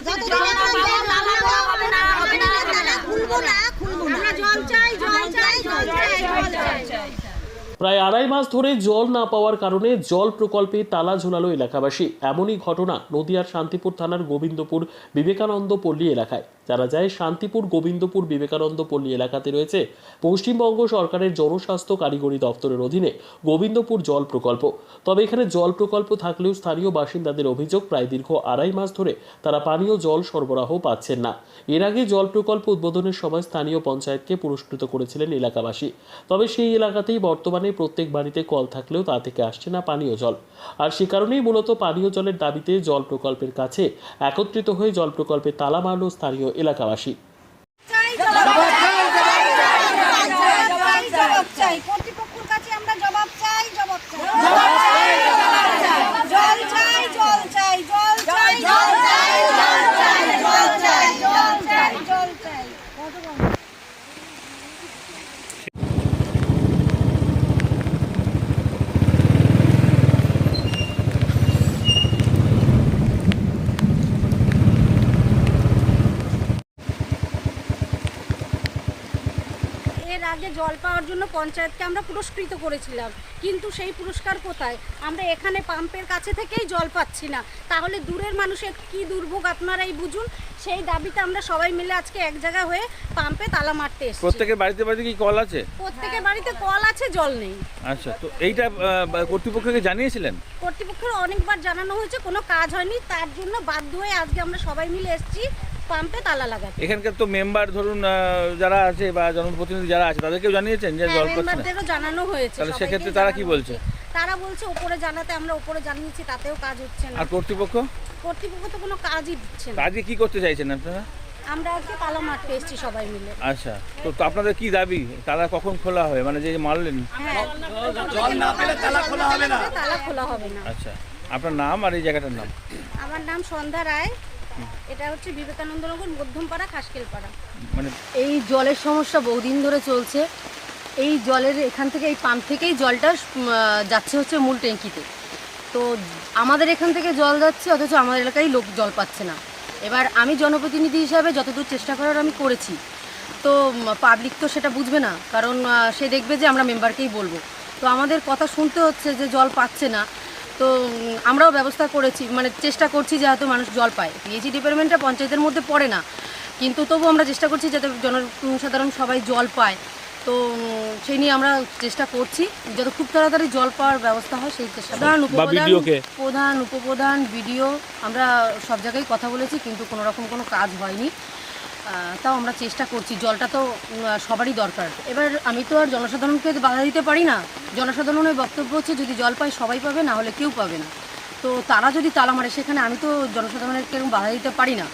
যতদিন না পাবো তালা হবে না হবে না তালা খুলবো না প্রায় আড়াই মাস ধরে জল না পাওয়ার কারণে জল প্রকল্পে তালা ঝোলালো এলাকাবাসী। এমনই ঘটনা নদিয়ার শান্তিপুর থানার গোবিন্দপুর বিবেকানন্দ পল্লী এলাকায়। যারা যায়, শান্তিপুর গোবিন্দপুর বিবেকানন্দ পল্লী এলাকাতে রয়েছে পশ্চিমবঙ্গ সরকারের জনস্বাস্থ্য কারিগরি দপ্তরের অধীনে গোবিন্দপুর জল প্রকল্প। তবে এখানে জল প্রকল্প থাকলেও স্থানীয় বাসিন্দাদের অভিযোগ, প্রায় দীর্ঘ আড়াই মাস ধরে তারা পানীয় জল সরবরাহ পাচ্ছেন না। এর আগে জল প্রকল্প উদ্বোধনের সময় স্থানীয় পঞ্চায়েতকে পুরস্কৃত করেছিলেন এলাকাবাসী। তবে সেই এলাকাতেই বর্তমানে প্রত্যেক বাড়িতে কল থাকলেও তা থেকে আসছে না পানীয় জল আর সে কারণেই মূলত পানীয় জলের দাবিতে জল প্রকল্পের কাছে একত্রিত হয়ে জল প্রকল্পে তালা মারল স্থানীয় এলাকাবাসী কর্তৃপক্ষের কাছে আমরা জবাব চাই জবাব চাই এর আগে জল পাওয়ার জন্য পঞ্চায়েতকে আমরা পুরস্কৃত করেছিলাম। কিন্তু সেই পুরস্কার কোথায়? আমরা এখানে পাম্পের কাছে থেকেই জল পাচ্ছি না। তাহলে দূরের মানুষের কি দুর্ভোগ আপনারাই বুঝুন? সেই দাবিতে আমরা সবাই মিলে আজকে এক জায়গা হয়ে পাম্পে তালা মারতে এসেছি। প্রত্যেকের বাড়িতে বাড়িতে কি কল আছে? প্রত্যেকের বাড়িতে কল আছে জল নেই। আচ্ছা তো এইটা কর্তৃপক্ষকে জানিয়েছিলেন? কর্তৃপক্ষের অনেকবার জানানো হয়েছে কোনো কাজ হয়নি। তার জন্য বাধ্য হয়ে আজকে আমরা সবাই মিলে এসেছি। পাম্পে তালা লাগাতে। এখানকার তো মেম্বার ধরুন যারা আছে বা জনপ্রতিনিধি যারা আছে তাদেরকেও জানিয়েছেন যে হ্যাঁ, জল পাচ্ছে না। মেম্বারদেরও জানানো হয়েছে তাহলে সেক্ষেত্রে তারা কি বলছে? তারা বলছে উপরে জানাতে আমরা উপরে জানিয়েছি তাতেও কাজ হচ্ছে না। আর কর্তৃপক্ষ? কর্তৃপক্ষ তো কোনো কাজই দিচ্ছে না। আজকে কি করতে চাইছেন আপনারা? আমরা আজকে তালা মারতে এসেছি সবাই মিলে। আচ্ছা তো তো আপনাদের কি দাবি? তারা কখন খোলা হবে? মানে যে মারলেন? হ্যাঁ। জল না পেলে তালা খোলা হবে না। তালা খোলা হবে না। আচ্ছা আপনার নাম আর এই জায়গাটার নাম? আমার নাম সন্ধ্যা রায়। এটা হচ্ছে বিবেকানন্দনগর মধ্যমপাড়া খাসকেলপাড়া। মানে এই জলের সমস্যা বহুদিন ধরে চলছে। এই জলের এখান থেকে এই পাম্প থেকেই জলটা যাচ্ছে হচ্ছে মূল ট্যাঙ্কিতে। তো আমাদের এখান থেকে জল যাচ্ছে অথচ আমাদের এলাকায় লোক জল পাচ্ছে না। এবার আমি জনপ্রতিনিধি হিসাবে যতদূর চেষ্টা করার আমি করেছি। তো পাবলিক তো সেটা বুঝবে না কারণ সে দেখবে যে আমরা মেম্বারকেই বলব। তো আমাদের কথা শুনতে হচ্ছে যে জল পাচ্ছে না। তো আমরাও ব্যবস্থা করেছি মানে চেষ্টা করছি যে হয়তো মানুষ জল পায়। পিএইচি ডিপার্টমেন্টটা পঞ্চায়েতের মধ্যে পড়ে না। কিন্তু তবু আমরা চেষ্টা করছি যাতে জনসাধারণ সবাই জল পায়। তো সেই নিয়ে আমরা চেষ্টা করছি। যত খুব তাড়াতাড়ি জল পাওয়ার ব্যবস্থা হয় সেই চেষ্টা প্রধান উপপ্রধান প্রধান উপপ্রধান বিডিও আমরা সব জায়গায় কথা বলেছি কিন্তু কোনো রকম কোনো কাজ হয়নি। তাও আমরা চেষ্টা করছি, জলটা তো সবারই দরকার। এবার আমি তো আর জনসাধারণকে বাধা দিতে পারি না। জনসাধারণের বক্তব্য হচ্ছে, যদি জল পায় সবাই পাবে, না হলে কেউ পাবে না। তো তারা যদি তালা মারে, সেখানে আমি তো জনসাধারণের কেউ বাধা দিতে পারি না।